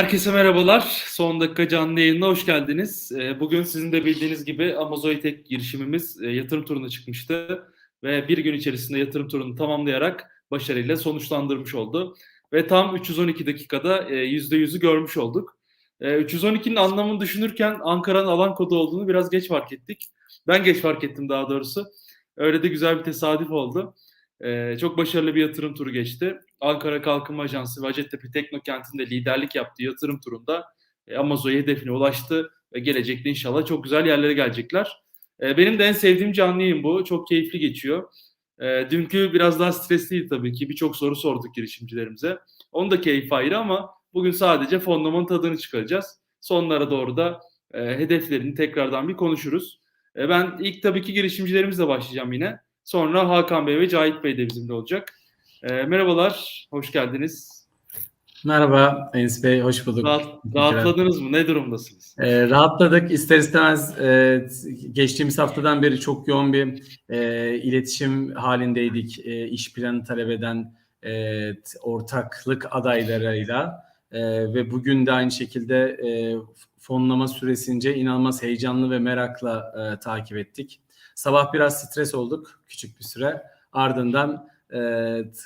Herkese merhabalar. Son dakika canlı yayınına hoş geldiniz. Ee, Bugün sizin de bildiğiniz gibi Amazoitek girişimimiz e, yatırım turuna çıkmıştı ve bir gün içerisinde yatırım turunu tamamlayarak başarıyla sonuçlandırmış oldu. Ve tam 312 dakikada e, %100'ü görmüş olduk. E, 312'nin anlamını düşünürken Ankara'nın alan kodu olduğunu biraz geç fark ettik. Ben geç fark ettim daha doğrusu. Öyle de güzel bir tesadüf oldu. E, Çok başarılı bir yatırım turu geçti. Ankara Kalkınma Ajansı ve Hacettepe Teknokent'inde liderlik yaptığı yatırım turunda e, Amazo'ya hedefine ulaştı ve gelecekte inşallah çok güzel yerlere gelecekler. E, benim de en sevdiğim canlı yayın bu. Çok keyifli geçiyor. E, dünkü biraz daha stresliydi tabii ki. Birçok soru sorduk girişimcilerimize. Onun da keyfi ayrı ama bugün sadece fonlamanın tadını çıkaracağız. Sonlara doğru da e, hedeflerini tekrardan bir konuşuruz. E, ben ilk tabii ki girişimcilerimizle başlayacağım yine. Sonra Hakan Bey ve Cahit Bey de bizimle olacak. E, merhabalar, hoş geldiniz. Merhaba Enis Bey, hoş bulduk. Rahat, rahatladınız mı? Ne durumdasınız? Ee, rahatladık. İster istemez e, geçtiğimiz haftadan beri çok yoğun bir e, iletişim halindeydik. E, iş planı talep eden e, ortaklık adaylarıyla E, ve bugün de aynı şekilde e, fonlama süresince inanılmaz heyecanlı ve merakla e, takip ettik. Sabah biraz stres olduk küçük bir süre. Ardından e,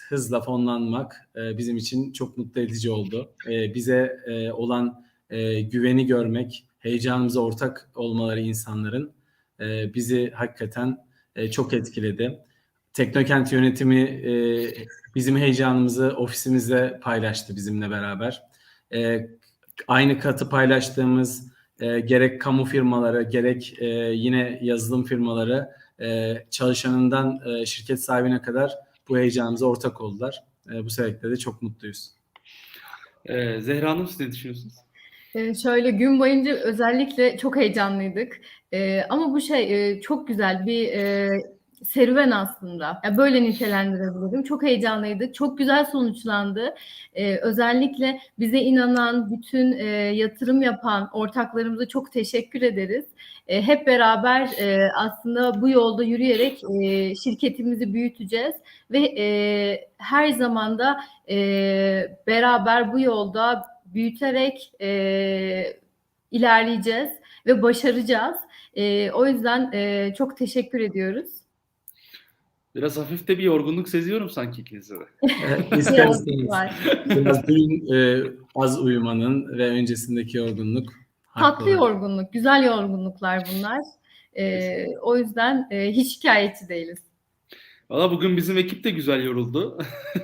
hızla fonlanmak e, bizim için çok mutlu edici oldu. E, bize e, olan e, güveni görmek, heyecanımıza ortak olmaları insanların e, bizi hakikaten e, çok etkiledi. Teknokent yönetimi e, bizim heyecanımızı ofisimizde paylaştı bizimle beraber. E, aynı katı paylaştığımız e, gerek kamu firmaları gerek e, yine yazılım firmaları e, çalışanından e, şirket sahibine kadar bu heyecanımıza ortak oldular. E, bu sebeple de çok mutluyuz. E, Zehra Hanım siz ne düşünüyorsunuz? Ee, şöyle gün boyunca özellikle çok heyecanlıydık. Ee, ama bu şey e, çok güzel bir e, serüven aslında. Ya böyle nitelendirebilirim. Çok heyecanlıydık. Çok güzel sonuçlandı. Ee, özellikle bize inanan, bütün e, yatırım yapan ortaklarımıza çok teşekkür ederiz. E, hep beraber e, aslında bu yolda yürüyerek e, şirketimizi büyüteceğiz ve e, her zaman da e, beraber bu yolda büyüterek e, ilerleyeceğiz ve başaracağız. E, o yüzden e, çok teşekkür ediyoruz. Biraz hafif de bir yorgunluk seziyorum sanki ikinizde de. E, ister Biraz dün e, az uyumanın ve öncesindeki yorgunluk. Tatlı yorgunluk, güzel yorgunluklar bunlar. E, o yüzden e, hiç şikayetçi değiliz. Valla bugün bizim ekip de güzel yoruldu.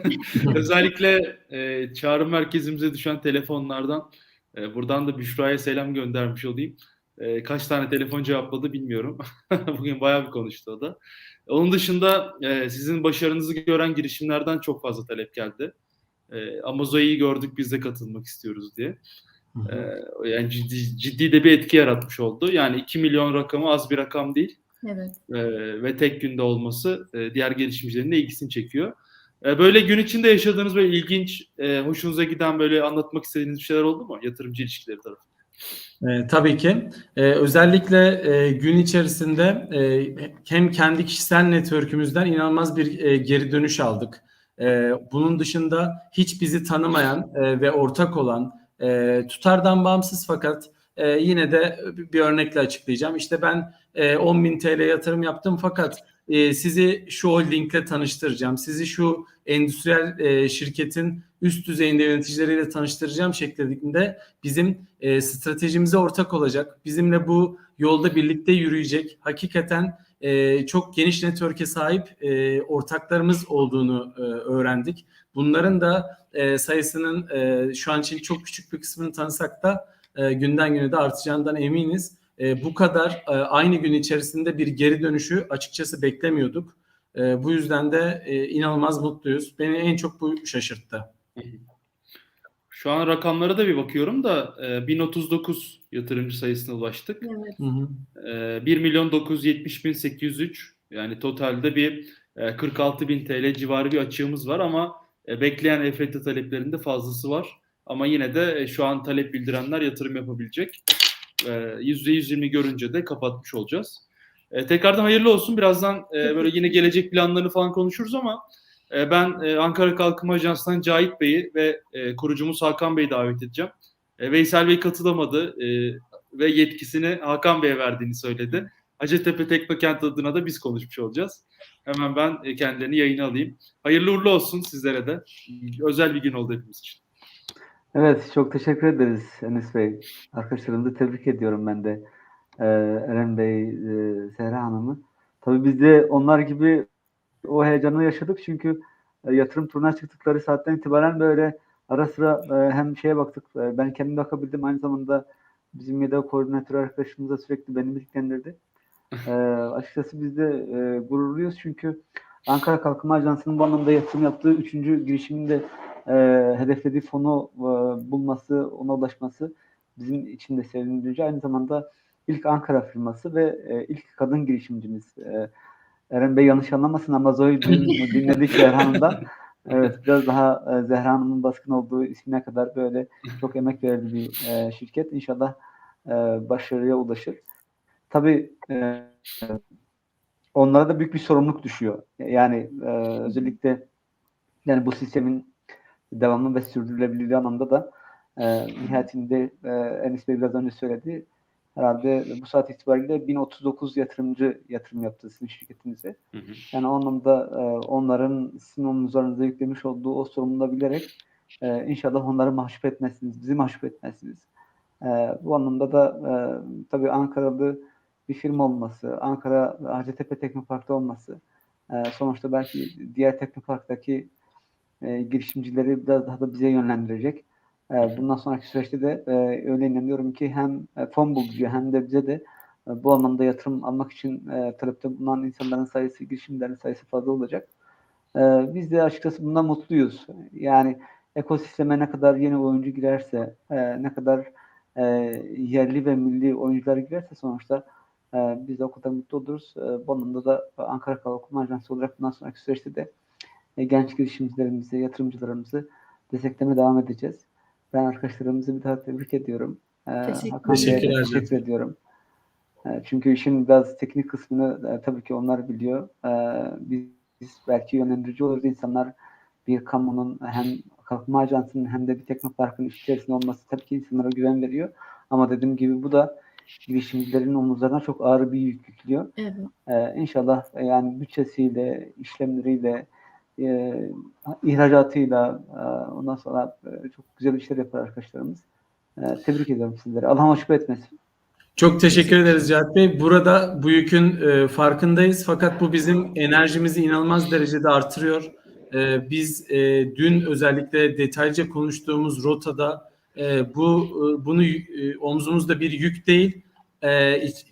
Özellikle e, çağrı merkezimize düşen telefonlardan e, buradan da Büşra'ya selam göndermiş olayım. E, kaç tane telefon cevapladı bilmiyorum. bugün bayağı bir konuştu o da. Onun dışında e, sizin başarınızı gören girişimlerden çok fazla talep geldi. E, Amazo'yu gördük biz de katılmak istiyoruz diye. Hı hı. E, yani ciddi, ciddi de bir etki yaratmış oldu. Yani 2 milyon rakamı az bir rakam değil. Evet. Ee, ve tek günde olması e, diğer gelişimcilerin de ilgisini çekiyor. E, böyle gün içinde yaşadığınız böyle ilginç, e, hoşunuza giden böyle anlatmak istediğiniz bir şeyler oldu mu? Yatırımcı ilişkileri tarafı. E, tabii ki. E, özellikle e, gün içerisinde e, hem kendi kişisel network'ümüzden inanılmaz bir e, geri dönüş aldık. E, bunun dışında hiç bizi tanımayan e, ve ortak olan e, tutardan bağımsız fakat e, yine de bir örnekle açıklayacağım. İşte ben e, 10.000 TL yatırım yaptım fakat e, sizi şu holdingle tanıştıracağım. Sizi şu endüstriyel e, şirketin üst düzeyinde yöneticileriyle tanıştıracağım şeklinde bizim e, stratejimize ortak olacak. Bizimle bu yolda birlikte yürüyecek. Hakikaten e, çok geniş network'e sahip e, ortaklarımız olduğunu e, öğrendik. Bunların da e, sayısının e, şu an için çok küçük bir kısmını tanısak da e, günden güne de artacağından eminiz. E, bu kadar e, aynı gün içerisinde bir geri dönüşü açıkçası beklemiyorduk. E, bu yüzden de e, inanılmaz mutluyuz. Beni en çok bu şaşırttı. Şu an rakamlara da bir bakıyorum da e, 1039 yatırımcı sayısına ulaştık. Evet. Hı hı. E, 1 milyon 970 bin 803 yani totalde bir e, 46 bin TL civarı bir açığımız var ama e, bekleyen EFT taleplerinde fazlası var. Ama yine de e, şu an talep bildirenler yatırım yapabilecek. E, %120 görünce de kapatmış olacağız. E, tekrardan hayırlı olsun. Birazdan e, böyle yine gelecek planlarını falan konuşuruz ama e, ben e, Ankara Kalkınma Ajansı'ndan Cahit Bey'i ve e, kurucumuz Hakan Bey'i davet edeceğim. E, Veysel Bey katılamadı e, ve yetkisini Hakan Bey'e verdiğini söyledi. Hacettepe Teknokent adına da biz konuşmuş olacağız. Hemen ben e, kendilerini yayına alayım. Hayırlı uğurlu olsun sizlere de. Özel bir gün oldu hepimiz için. Evet, çok teşekkür ederiz Enes Bey. Arkadaşlarımızı tebrik ediyorum ben de. Ee, Eren Bey, e, Zehra Hanım'ı. Tabii biz de onlar gibi o heyecanı yaşadık çünkü e, yatırım turuna çıktıkları saatten itibaren böyle ara sıra e, hem şeye baktık, e, ben kendim bakabildim aynı zamanda bizim yedek koordinatör arkadaşımız da sürekli beni bilgilendirdi. E, açıkçası biz de e, gururluyuz çünkü Ankara Kalkınma Ajansı'nın bu anlamda yatırım yaptığı üçüncü girişiminde e, hedeflediği fonu e, bulması, ona ulaşması bizim için de sevindirici. Aynı zamanda ilk Ankara firması ve e, ilk kadın girişimcimiz. E, Eren Bey yanlış anlamasın ama Zoe dün dinledik Zehra Hanım'dan. Evet, biraz daha e, Zehra Hanım'ın baskın olduğu ismine kadar böyle çok emek verdiği bir e, şirket. İnşallah e, başarıya ulaşır. Tabii e, onlara da büyük bir sorumluluk düşüyor. Yani e, özellikle yani bu sistemin devamlı ve sürdürülebilirliği anlamda da e, nihayetinde e, Enis Bey biraz önce söyledi. Herhalde bu saat itibariyle 1039 yatırımcı yatırım yaptı sizin şirketinize. Hı hı. Yani o anlamda e, onların sizin omuzlarınıza yüklemiş olduğu o sorumluluğu bilerek e, inşallah onları mahcup etmezsiniz, bizi mahcup etmezsiniz. E, bu anlamda da e, tabii Ankaralı bir firma olması, Ankara Hacettepe Teknopark'ta olması, e, sonuçta belki diğer Teknopark'taki e, girişimcileri biraz daha da bize yönlendirecek. E, bundan sonraki süreçte de e, öyle inanıyorum ki hem e, fon bulucu hem de bize de e, bu anlamda yatırım almak için e, talepte bulunan insanların sayısı, girişimlerin sayısı fazla olacak. E, biz de açıkçası bundan mutluyuz. Yani ekosisteme ne kadar yeni oyuncu girerse, e, ne kadar e, yerli ve milli oyuncular girerse sonuçta e, biz de o kadar mutlu oluruz. E, bu anlamda da Ankara Kalkınma Ajansı olarak bundan sonraki süreçte de genç girişimcilerimizi, yatırımcılarımızı desteklemeye devam edeceğiz. Ben arkadaşlarımızı bir daha tebrik ediyorum. E, Teşekkür Hakan Teşekkürler. teşekkür ediyorum. E, çünkü işin biraz teknik kısmını e, tabii ki onlar biliyor. E, biz, biz belki yönlendirici oluruz. İnsanlar bir kamunun hem kalkınma ajansının hem de bir teknoparkın içerisinde olması tabii ki insanlara güven veriyor. Ama dediğim gibi bu da girişimcilerin omuzlarına çok ağır bir yük yüklüyor. Evet. Ee, inşallah e, yani bütçesiyle, işlemleriyle, e, ihracatıyla e, ondan sonra e, çok güzel işler yapar arkadaşlarımız. E, tebrik ediyorum sizleri. Allah mahcup etmesin. Çok teşekkür ederiz Cihat Bey. Burada bu yükün farkındayız fakat bu bizim enerjimizi inanılmaz derecede artırıyor. Biz dün özellikle detaylıca konuştuğumuz rotada bu bunu omzumuzda bir yük değil,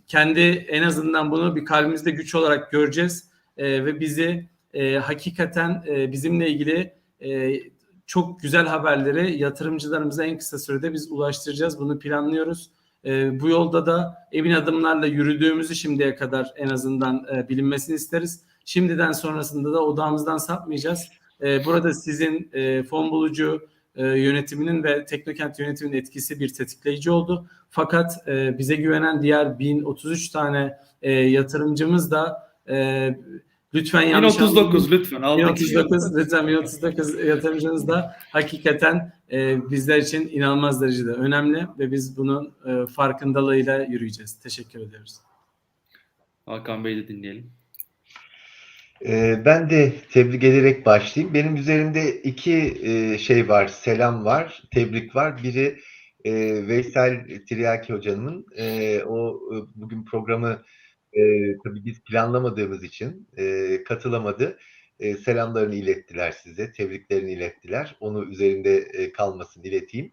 kendi en azından bunu bir kalbimizde güç olarak göreceğiz ve bizi e, hakikaten e, bizimle ilgili e, çok güzel haberleri yatırımcılarımıza en kısa sürede biz ulaştıracağız. Bunu planlıyoruz. E, bu yolda da emin adımlarla yürüdüğümüzü şimdiye kadar en azından e, bilinmesini isteriz. Şimdiden sonrasında da odağımızdan sapmayacağız. E, burada sizin e, fon bulucu e, yönetiminin ve Teknokent yönetiminin etkisi bir tetikleyici oldu. Fakat e, bize güvenen diğer 1033 tane e, yatırımcımız da e, lütfen yanlış 1039 lütfen. almak 1039 lütfen 1039 yatırımcınız da hakikaten e, bizler için inanılmaz derecede önemli ve biz bunun e, farkındalığıyla yürüyeceğiz. Teşekkür ediyoruz. Hakan Bey'i de dinleyelim. Ee, Ben de tebrik ederek başlayayım. Benim üzerimde iki e, şey var, selam var, tebrik var. Biri e, Veysel Tiryaki hocamın. E, o e, bugün programı e, tabii biz planlamadığımız için e, katılamadı. E, selamlarını ilettiler size, tebriklerini ilettiler. Onu üzerinde e, kalmasını ileteyim.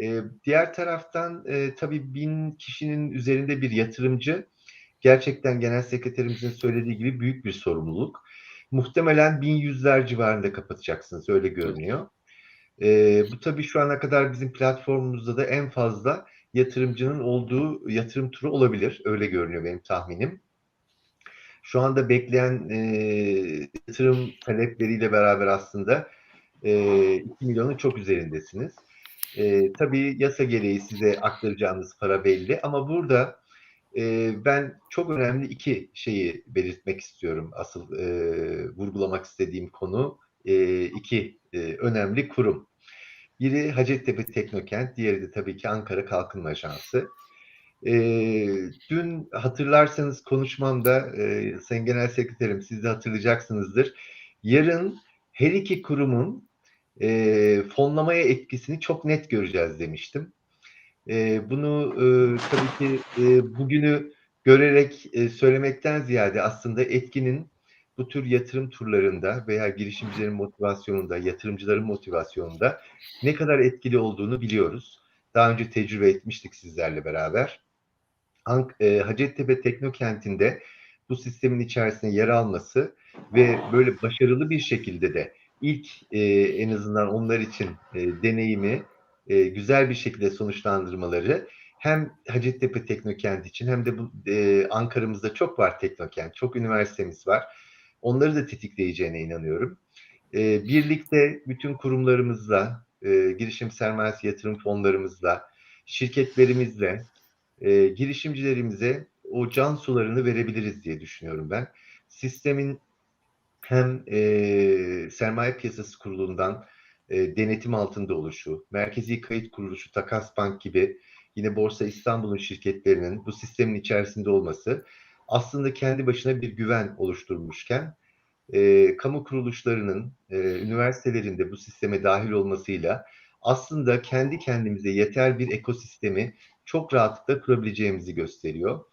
E, diğer taraftan e, tabii bin kişinin üzerinde bir yatırımcı gerçekten genel sekreterimizin söylediği gibi büyük bir sorumluluk. Muhtemelen 1100'ler civarında kapatacaksınız öyle görünüyor. Ee, bu tabii şu ana kadar bizim platformumuzda da en fazla yatırımcının olduğu yatırım turu olabilir. Öyle görünüyor benim tahminim. Şu anda bekleyen e, yatırım talepleriyle beraber aslında e, 2 milyonun çok üzerindesiniz. E, tabii yasa gereği size aktaracağınız para belli ama burada e, ben çok önemli iki şeyi belirtmek istiyorum. Asıl e, vurgulamak istediğim konu e, iki e, önemli kurum. Biri Hacettepe Teknokent, diğeri de tabii ki Ankara Kalkınma Ajansı. E, dün hatırlarsanız konuşmamda e, Sayın Genel Sekreterim siz de hatırlayacaksınızdır. Yarın her iki kurumun e, fonlamaya etkisini çok net göreceğiz demiştim. E, bunu e, tabii ki e, bugünü görerek e, söylemekten ziyade aslında etkinin bu tür yatırım turlarında veya girişimcilerin motivasyonunda, yatırımcıların motivasyonunda ne kadar etkili olduğunu biliyoruz. Daha önce tecrübe etmiştik sizlerle beraber. E, Hacettepe Teknokent'inde bu sistemin içerisine yer alması ve böyle başarılı bir şekilde de ilk e, en azından onlar için e, deneyimi e, güzel bir şekilde sonuçlandırmaları hem Hacettepe Teknokent için hem de bu e, Ankara'mızda çok var Teknokent, çok üniversitemiz var. Onları da tetikleyeceğine inanıyorum. E, birlikte bütün kurumlarımızla, e, girişim sermayesi yatırım fonlarımızla, şirketlerimizle, e, girişimcilerimize o can sularını verebiliriz diye düşünüyorum ben. Sistemin hem e, sermaye piyasası kurulundan e, denetim altında oluşu, merkezi kayıt kuruluşu, Takas Bank gibi yine Borsa İstanbul'un şirketlerinin bu sistemin içerisinde olması aslında kendi başına bir güven oluşturmuşken e, kamu kuruluşlarının, e, üniversitelerin de bu sisteme dahil olmasıyla aslında kendi kendimize yeter bir ekosistemi çok rahatlıkla kurabileceğimizi gösteriyor.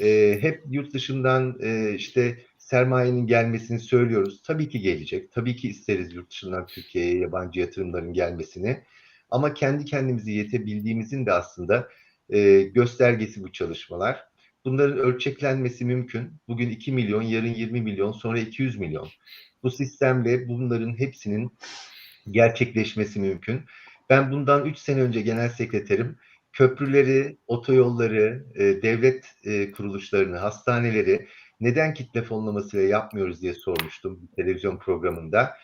E, hep yurt dışından e, işte sermayenin gelmesini söylüyoruz. Tabii ki gelecek. Tabii ki isteriz yurt dışından Türkiye'ye yabancı yatırımların gelmesini. Ama kendi kendimizi yetebildiğimizin de aslında e, göstergesi bu çalışmalar. Bunların ölçeklenmesi mümkün. Bugün 2 milyon, yarın 20 milyon, sonra 200 milyon. Bu sistemle bunların hepsinin gerçekleşmesi mümkün. Ben bundan 3 sene önce genel sekreterim köprüleri, otoyolları, e, devlet e, kuruluşlarını, hastaneleri neden kitle fonlamasıyla yapmıyoruz diye sormuştum bir televizyon programında.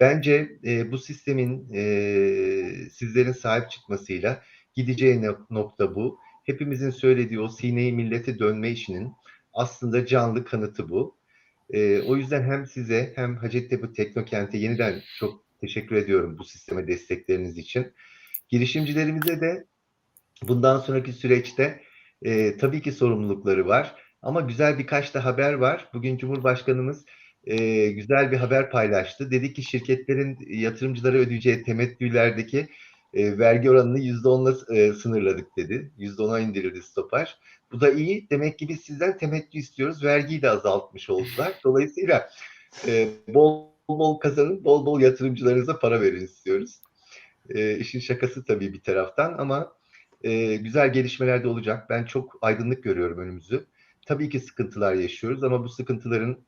Bence e, bu sistemin e, sizlerin sahip çıkmasıyla gideceği no- nokta bu. Hepimizin söylediği o sineyi millete dönme işinin aslında canlı kanıtı bu. E, o yüzden hem size hem Hacettepe Teknokent'e yeniden çok teşekkür ediyorum bu sisteme destekleriniz için. Girişimcilerimize de bundan sonraki süreçte e, tabii ki sorumlulukları var. Ama güzel birkaç da haber var. Bugün Cumhurbaşkanımız e, güzel bir haber paylaştı. Dedi ki şirketlerin yatırımcılara ödeyeceği temettülerdeki e, vergi oranını %10'la e, sınırladık dedi. %10'a indirildi stopaj. Bu da iyi. Demek ki biz sizden temettü istiyoruz. Vergiyi de azaltmış oldular. Dolayısıyla e, bol bol kazanın, bol bol yatırımcılarınıza para verin istiyoruz. E, işin şakası tabii bir taraftan ama e, güzel gelişmeler de olacak. Ben çok aydınlık görüyorum önümüzü. Tabii ki sıkıntılar yaşıyoruz ama bu sıkıntıların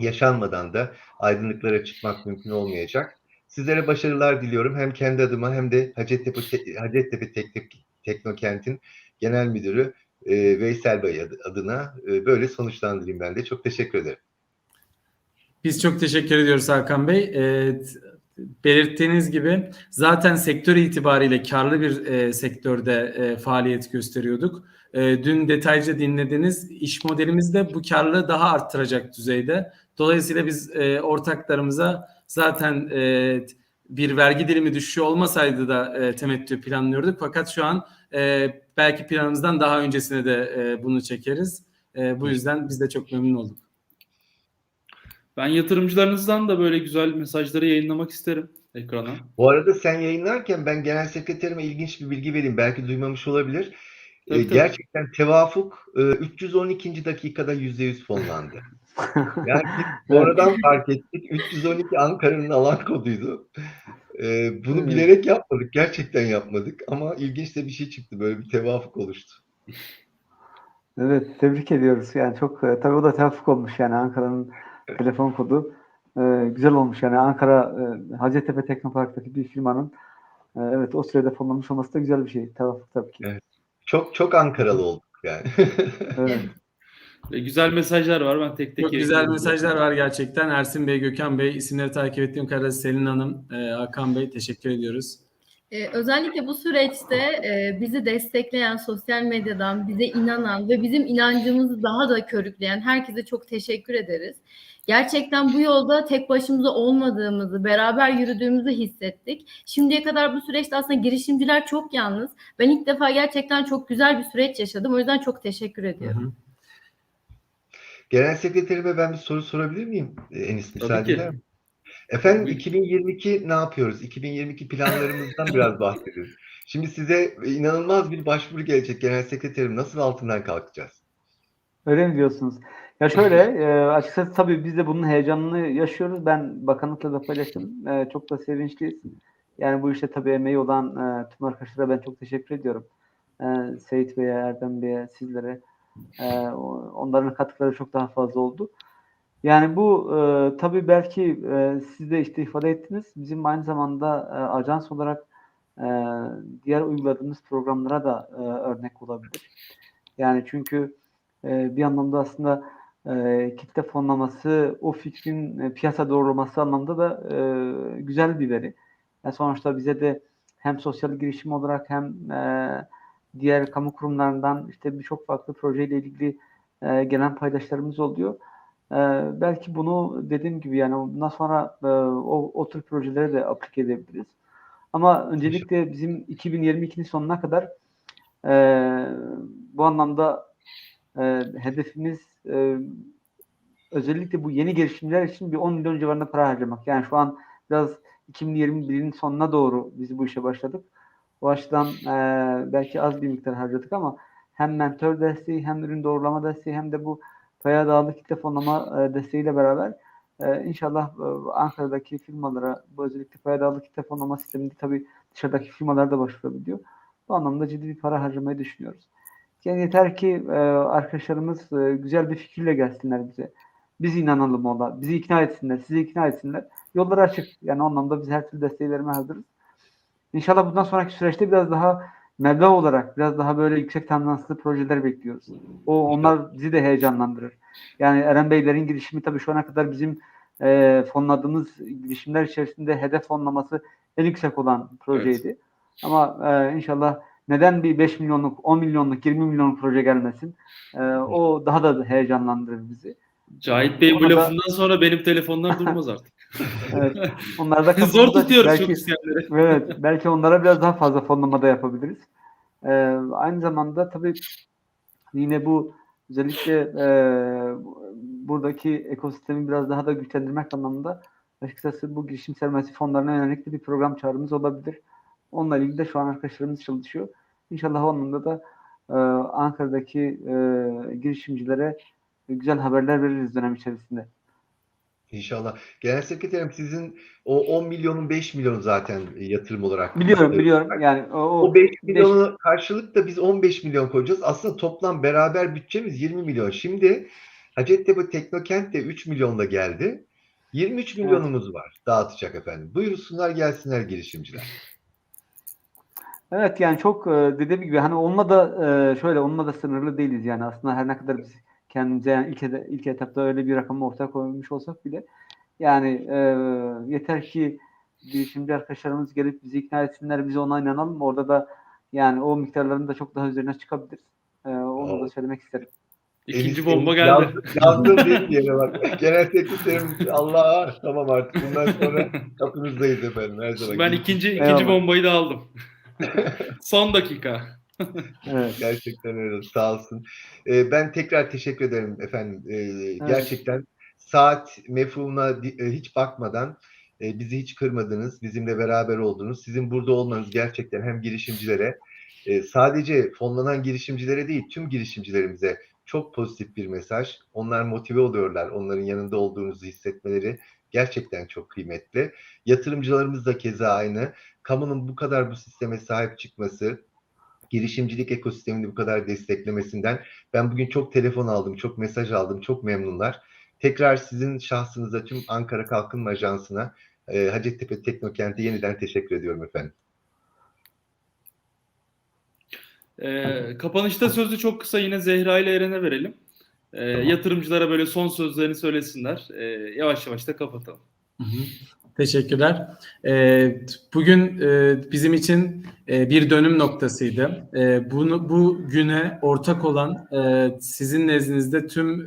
yaşanmadan da aydınlıklara çıkmak mümkün olmayacak. Sizlere başarılar diliyorum. Hem kendi adıma hem de Hacettepe, Hacettepe Teknik, Teknokent'in genel müdürü e, Veysel Bey adı- adına e, böyle sonuçlandırayım ben de. Çok teşekkür ederim. Biz çok teşekkür ediyoruz Hakan Bey. Ee, belirttiğiniz gibi zaten sektör itibariyle karlı bir e, sektörde e, faaliyet gösteriyorduk. E, dün detaylıca dinlediğiniz iş modelimiz de bu karlılığı daha arttıracak düzeyde. Dolayısıyla biz e, ortaklarımıza zaten e, bir vergi dilimi düşüşü olmasaydı da e, temettü planlıyorduk. Fakat şu an e, belki planımızdan daha öncesine de e, bunu çekeriz. E, bu yüzden biz de çok memnun olduk. Ben yatırımcılarınızdan da böyle güzel mesajları yayınlamak isterim ekrana. Bu arada sen yayınlarken ben genel sekreterime ilginç bir bilgi vereyim. Belki duymamış olabilir. E, Tabii, tabii. gerçekten tevafuk e, 312. dakikada %100 fonlandı. Yani sonradan fark ettik. 312 Ankara'nın alan koduydu. E, bunu Evet. bilerek yapmadık. Gerçekten yapmadık. Ama ilginç de bir şey çıktı. Böyle bir tevafuk oluştu. Evet, tebrik ediyoruz. Yani çok e, tabii o da tevafuk olmuş yani Ankara'nın telefon kodu. E, güzel olmuş yani Ankara e, Hacettepe Teknopark'taki bir firmanın e, evet o sürede fonlanmış olması da güzel bir şey. Tevafuk tabii ki. Evet. Çok çok Ankaralı olduk yani. Evet. Ve güzel mesajlar var. Ben tek tek Çok güzel mesajlar var gerçekten. Ersin Bey, Gökhan Bey, isimleri takip ettiğim kadar Selin Hanım, e, Hakan Bey teşekkür ediyoruz. Ee, özellikle bu süreçte e, bizi destekleyen, sosyal medyadan bize inanan ve bizim inancımızı daha da körükleyen herkese çok teşekkür ederiz. Gerçekten bu yolda tek başımıza olmadığımızı, beraber yürüdüğümüzü hissettik. Şimdiye kadar bu süreçte aslında girişimciler çok yalnız. Ben ilk defa gerçekten çok güzel bir süreç yaşadım. O yüzden çok teşekkür ediyorum. Hı hı. Genel sekreterime ben bir soru sorabilir miyim? Ee, Enis müsaade ki. eder mi? Efendim Tabii. 2022 ne yapıyoruz? 2022 planlarımızdan biraz bahsedelim. Şimdi size inanılmaz bir başvuru gelecek genel sekreterim. Nasıl altından kalkacağız? Öyle mi diyorsunuz? Ya şöyle e, açıkçası tabii biz de bunun heyecanını yaşıyoruz. Ben bakanlıkla da paylaştım. E, çok da sevinçliyiz. Yani bu işte tabii emeği olan e, tüm arkadaşlara ben çok teşekkür ediyorum. E, Seyit Bey'e, Erdem Bey'e, sizlere. E, onların katkıları çok daha fazla oldu. Yani bu e, tabii belki e, siz de işte ifade ettiniz. Bizim aynı zamanda e, ajans olarak e, diğer uyguladığımız programlara da e, örnek olabilir. Yani çünkü e, bir anlamda aslında e, kitle fonlaması o fikrin e, piyasa doğrulaması anlamda da e, güzel bir veri. Yani sonuçta bize de hem sosyal girişim olarak hem e, diğer kamu kurumlarından işte birçok farklı projeyle ilgili e, gelen paydaşlarımız oluyor. E, belki bunu dediğim gibi yani bundan sonra e, o, o tür projelere de aplike edebiliriz. Ama öncelikle bizim 2022'nin sonuna kadar e, bu anlamda e, hedefimiz e, özellikle bu yeni girişimler için bir 10 milyon civarında para harcamak. Yani şu an biraz 2021'in sonuna doğru biz bu işe başladık. O açıdan e, belki az bir miktar harcadık ama hem mentor desteği hem ürün doğrulama desteği hem de bu paya dağılı kitle fonlama e, desteğiyle beraber e, inşallah e, Ankara'daki firmalara bu özellikle paya dağılı kitle fonlama sisteminde tabii dışarıdaki firmalar da başvurabiliyor. Bu anlamda ciddi bir para harcamayı düşünüyoruz. Yani yeter ki e, arkadaşlarımız e, güzel bir fikirle gelsinler bize. Biz inanalım ona. Bizi ikna etsinler. Sizi ikna etsinler. Yolları açık. Yani o anlamda biz her türlü desteği vermeye hazırız. İnşallah bundan sonraki süreçte biraz daha meblağ olarak biraz daha böyle yüksek tandanslı projeler bekliyoruz. O onlar bizi de heyecanlandırır. Yani Eren Beylerin girişimi tabii şu ana kadar bizim e, fonladığımız girişimler içerisinde hedef fonlaması en yüksek olan projeydi. Ama e, inşallah neden bir 5 milyonluk, 10 milyonluk, 20 milyonluk proje gelmesin? E, o daha da heyecanlandırır bizi. Cahit Bey bu lafından sonra benim telefonlar durmaz artık. Evet. Onlar da Zor tutuyoruz belki, çok isteyenleri. Evet, belki onlara biraz daha fazla fonlama da yapabiliriz. Ee, aynı zamanda tabii yine bu özellikle e, buradaki ekosistemi biraz daha da güçlendirmek anlamında açıkçası bu girişim sermayesi fonlarına yönelik de bir program çağrımız olabilir. Onunla ilgili de şu an arkadaşlarımız çalışıyor. İnşallah o anlamda da e, Ankara'daki e, girişimcilere güzel haberler veririz dönem içerisinde. İnşallah. Genel sekreterim sizin o 10 milyonun 5 milyonu zaten yatırım olarak. Biliyorum, biliyorum. Yani o, O 5 milyonu karşılık da biz 15 milyon koyacağız. Aslında toplam beraber bütçemiz 20 milyon. Şimdi Hacettepe Teknokent de 3 milyonla geldi. 23 milyonumuz var dağıtacak efendim. Buyursunlar gelsinler girişimciler. Evet yani çok e, dediğim gibi hani onunla da e, şöyle onunla da sınırlı değiliz yani aslında her ne kadar biz kendimize yani ilk, ede- ilk etapta öyle bir rakamı ortaya koymuş olsak bile yani e, yeter ki girişimci arkadaşlarımız gelip bizi ikna etsinler biz ona inanalım orada da yani o miktarların da çok daha üzerine çıkabilir. E, onu da söylemek isterim. İkinci bomba geldi. Yandım değil yere bak. Genel sekreterim Allah tamam artık bundan sonra kapınızdayız efendim her zaman. Ben ikinci ikinci Eyvallah. bombayı da aldım. Son dakika. Evet. Gerçekten öyle. Sağ olsun. Ee, ben tekrar teşekkür ederim efendim. Ee, Gerçekten saat mefhumuna e, hiç bakmadan e, bizi hiç kırmadınız. Bizimle beraber oldunuz. Sizin burada olmanız gerçekten hem girişimcilere e, sadece fonlanan girişimcilere değil tüm girişimcilerimize çok pozitif bir mesaj. Onlar motive oluyorlar. Onların yanında olduğunuzu hissetmeleri gerçekten çok kıymetli. Yatırımcılarımız da keza aynı. Kamunun bu kadar bu sisteme sahip çıkması, girişimcilik ekosistemini bu kadar desteklemesinden ben bugün çok telefon aldım, çok mesaj aldım, çok memnunlar. Tekrar sizin şahsınıza tüm Ankara Kalkınma Ajansı'na, e, Hacettepe Teknokent'e yeniden teşekkür ediyorum efendim. Ee, kapanışta sözü çok kısa yine Zehra ile Eren'e verelim. Ee, Yatırımcılara böyle son sözlerini söylesinler. Ee, yavaş yavaş da kapatalım. Hı hı. Teşekkürler. Ee, bugün e, bizim için e, bir dönüm noktasıydı. E, bunu bu güne ortak olan e, sizin nezdinizde tüm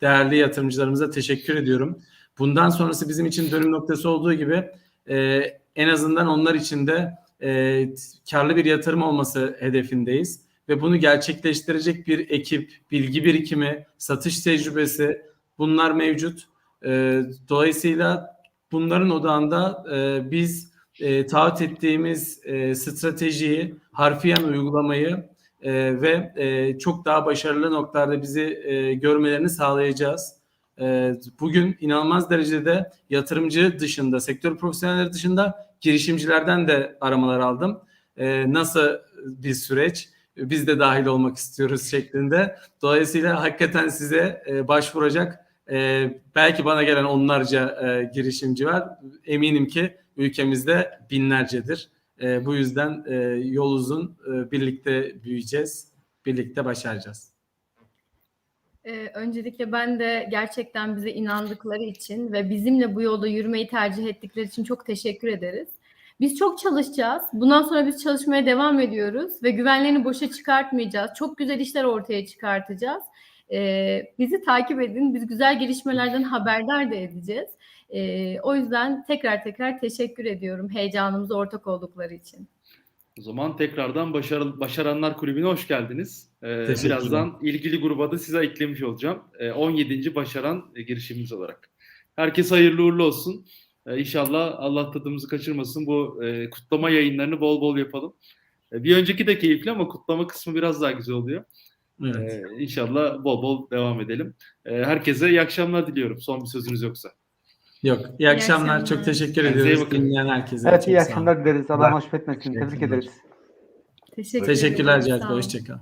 değerli yatırımcılarımıza teşekkür ediyorum. Bundan sonrası bizim için dönüm noktası olduğu gibi en azından onlar için de karlı bir yatırım olması hedefindeyiz ve bunu gerçekleştirecek bir ekip, bilgi birikimi, satış tecrübesi bunlar mevcut. E, dolayısıyla bunların odağında e, biz e, taahhüt ettiğimiz e, stratejiyi harfiyen uygulamayı e, ve e, çok daha başarılı noktalarda bizi e, görmelerini sağlayacağız. E, bugün inanılmaz derecede yatırımcı dışında, sektör profesyonelleri dışında girişimcilerden de aramalar aldım. E, nasıl bir süreç? Biz de dahil olmak istiyoruz şeklinde. Dolayısıyla hakikaten size e, başvuracak e, belki bana gelen onlarca e, girişimci var. Eminim ki ülkemizde binlercedir. E, bu yüzden e, yol uzun, e, birlikte büyüyeceğiz, birlikte başaracağız. Ee, öncelikle ben de gerçekten bize inandıkları için ve bizimle bu yolda yürümeyi tercih ettikleri için çok teşekkür ederiz. Biz çok çalışacağız. Bundan sonra biz çalışmaya devam ediyoruz ve güvenlerini boşa çıkartmayacağız. Çok güzel işler ortaya çıkartacağız. Ee, bizi takip edin. Biz güzel gelişmelerden haberdar da edeceğiz. Ee, o yüzden tekrar tekrar teşekkür ediyorum heyecanımıza ortak oldukları için. O zaman tekrardan başarı, Başaranlar Kulübü'ne hoş geldiniz. Ee, birazdan ilgili gruba da size eklemiş olacağım. Ee, 17. Başaran e, girişimimiz olarak. Herkes hayırlı uğurlu olsun. Ee, inşallah Allah tadımızı kaçırmasın. Bu e, kutlama yayınlarını bol bol yapalım. Ee, bir önceki de keyifli ama kutlama kısmı biraz daha güzel oluyor. Evet. Ee, inşallah bol bol devam edelim. Ee, herkese iyi akşamlar diliyorum. Son bir sözünüz yoksa. Yok. İyi akşamlar. akşamlar. Çok teşekkür iyi ediyoruz dinleyen herkese. Evet iyi akşamlar dileriz. Allah Bak- hoş etmesin. Tebrik ederiz. Teşekkür Teşekkürler olun. Hoşçakal.